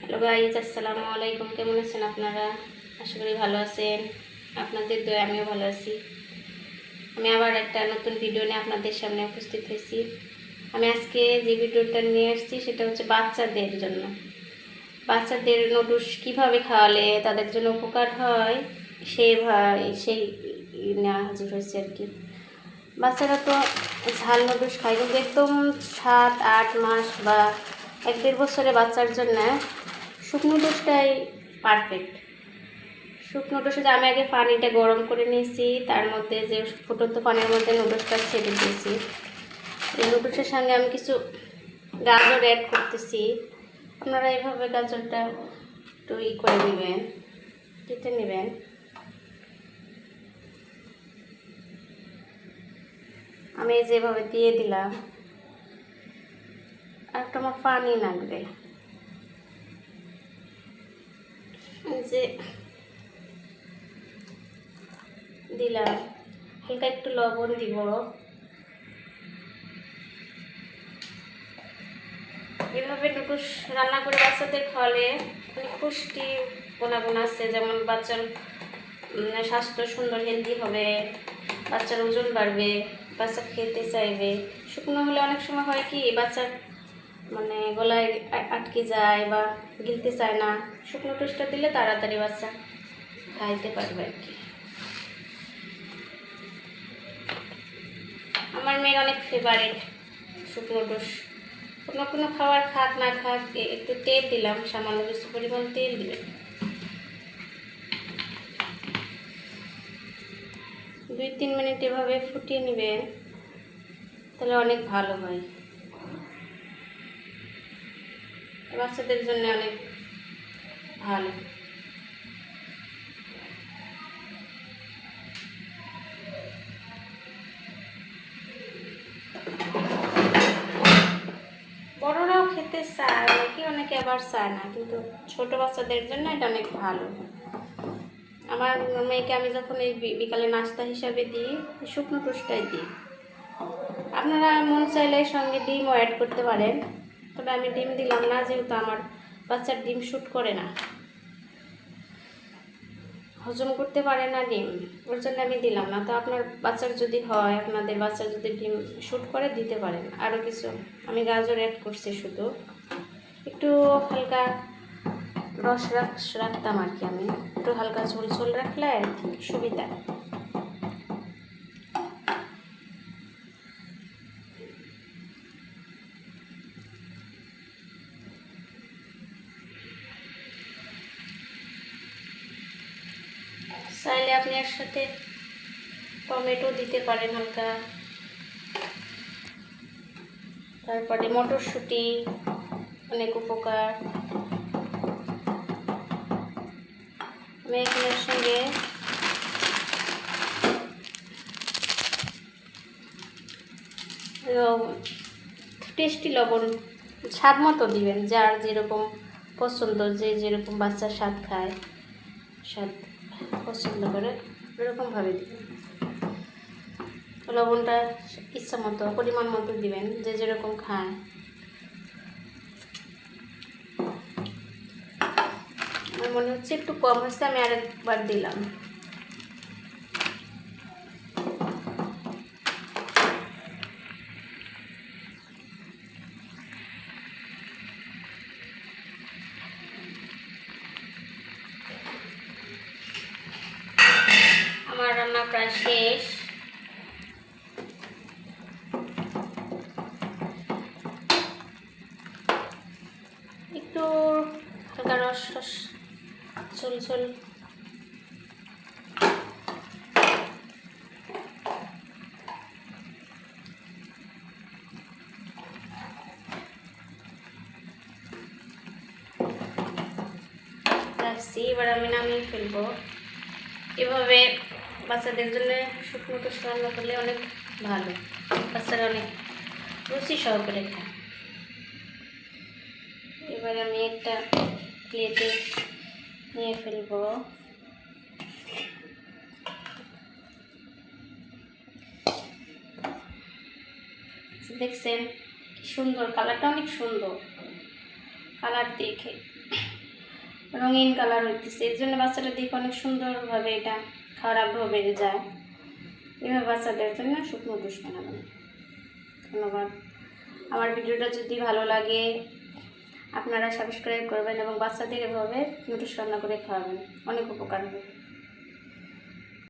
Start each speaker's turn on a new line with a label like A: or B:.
A: Hello guys আসসালামু আলাইকুম। কেমন আছেন আপনারা? আশা করি ভালো আছেন। আপনাদের দয়ে আমিও ভালো আছি। আমি আবার একটা নতুন ভিডিও নিয়ে আপনাদের সামনে উপস্থিত হয়েছি। আমি আজকে যে ভিডিওটা নিয়ে আসছি, সেটা হচ্ছে বাচ্চাদের জন্য। বাচ্চাদের নুডলস কীভাবে খাওয়ালে তাদের জন্য উপকার হয় সেই সেই নেওয়া হাজির হয়েছে আর কি। বাচ্চারা তো ঝাল নুডলস খায়, কিন্তু একদম সাত, আট মাস বা এক দেড় বছরে বাচ্চার জন্য শুকনো ডোসটাই পারফেক্ট শুকনো ডোসে আমি আগে পানিটা গরম করে নিয়েছি, তার মধ্যে যে ফুটন্ত পানির মধ্যে নুডলসটা ছেড়ে দিয়েছি। এই নুডলসের সঙ্গে আমি কিছু গাজর অ্যাড করতেছি। আপনারা এইভাবে গাজরটা একটু ই করে নেবেন, কেটে নেবেন। আমি যেভাবে দিয়ে দিলাম, আর আমার পানি লাগবে। যে দিলাম। হালকা একটু লবণ দিব। এভাবে নুডলস রান্না করে বাচ্চাদের খাওয়ালে অনেক পুষ্টি গুণাগুণ আছে। যেমন বাচ্চার স্বাস্থ্য সুন্দর হেলদি হবে, বাচ্চার ওজন বাড়বে, বাচ্চা খেতে চাইবে। শুকনো হলে অনেক সময় হয় কি, বাচ্চার মানে গলায় আটকে যায় বা গিলতে চায় না, শুকনো টোস্টটা দিলে তাড়াতাড়ি বাচ্চা খাইতে পারবে আর কি। আমার মেয়ের অনেক ফেভারিট শুকনো টুস কোনো কোনো খাবার খাক, না খাক একটু তেল দিলাম, সামান্য কিছু পরিমাণ তেল দিবেন দুই তিন মিনিট এভাবে ফুটিয়ে নেবেন তাহলে অনেক ভালো হয়। বাচ্চাদের জন্য অনেক ভালো। বড়রাও খেতে চায়, অনেকে অনেকে আবার চায় না, কিন্তু ছোট বাচ্চাদের জন্য এটা অনেক ভালো। আমার মেয়েকে আমি যখন এই বিকালে নাস্তা হিসাবে দিই, শুকনো টোস্টটাই দিই। আপনারা মন চাইলে সঙ্গে ডিমও অ্যাড করতে পারেন। তবে আমি ডিম দিলাম না, যেহেতু আমার বাচ্চার ডিম শ্যুট করে না। হজম করতে পারে না ডিম, ওর জন্য আমি দিলাম না। তো আপনার বাচ্চার যদি হয়, আপনাদের বাচ্চার যদি ডিম শ্যুট করে, দিতে পারেন। আরও কিছু, আমি গাজর অ্যাড করছি শুধু। একটু হালকা রস রাখ, রাখতাম আর কি আমি। একটু হালকা ঝোল ঝোল রাখলে সুবিধা। চাইলে আপনি এর সাথে টমেটো দিতে পারেন হালকা। তারপরে মটরশুঁটি, অনেক উপকার। আমি এখানের সঙ্গে টেস্টি লবণ, স্বাদ মতো দিবেন, যার যেরকম পছন্দ, যে যেরকম বাচ্চার স্বাদ খায়, স্বাদ। পছন্দ করে এরকমভাবে দিবেন। লবণটা ইচ্ছা মতো, পরিমাণ মতো দিবেন, যে যেরকম খায় আমার মনে হচ্ছে একটু কম হচ্ছে আমি আরেকবার দিলাম। প্রায় শেষ। একটু হালকা রস রস ঝোল ঝোল। এবার আমি নামিয়ে ফেলব। এভাবে বাচ্চাদের জন্য শুকনো টুকরো রান্না করলে অনেক ভালো। বাচ্চারা অনেক রুচি সহকারে খায়। এবার আমি একটা প্লেটে নিয়ে ফেলব। দেখছেন সুন্দর, কালারটা অনেক সুন্দর। কালার দেখে। রঙিন কালার হইতেছে। এর জন্য বাচ্চাটা দেখে অনেক সুন্দরভাবে এটা আগ্রহ বেড়ে যায়, এভাবে বাচ্চাদের জন্য শুকনো টুস বানাবেন ধন্যবাদ। আমার ভিডিওটা যদি ভালো লাগে, আপনারা সাবস্ক্রাইব করবেন এবং বাচ্চাদের এভাবে নোটিশ রান্না করে খাওয়াবেন। অনেক উপকার হবে।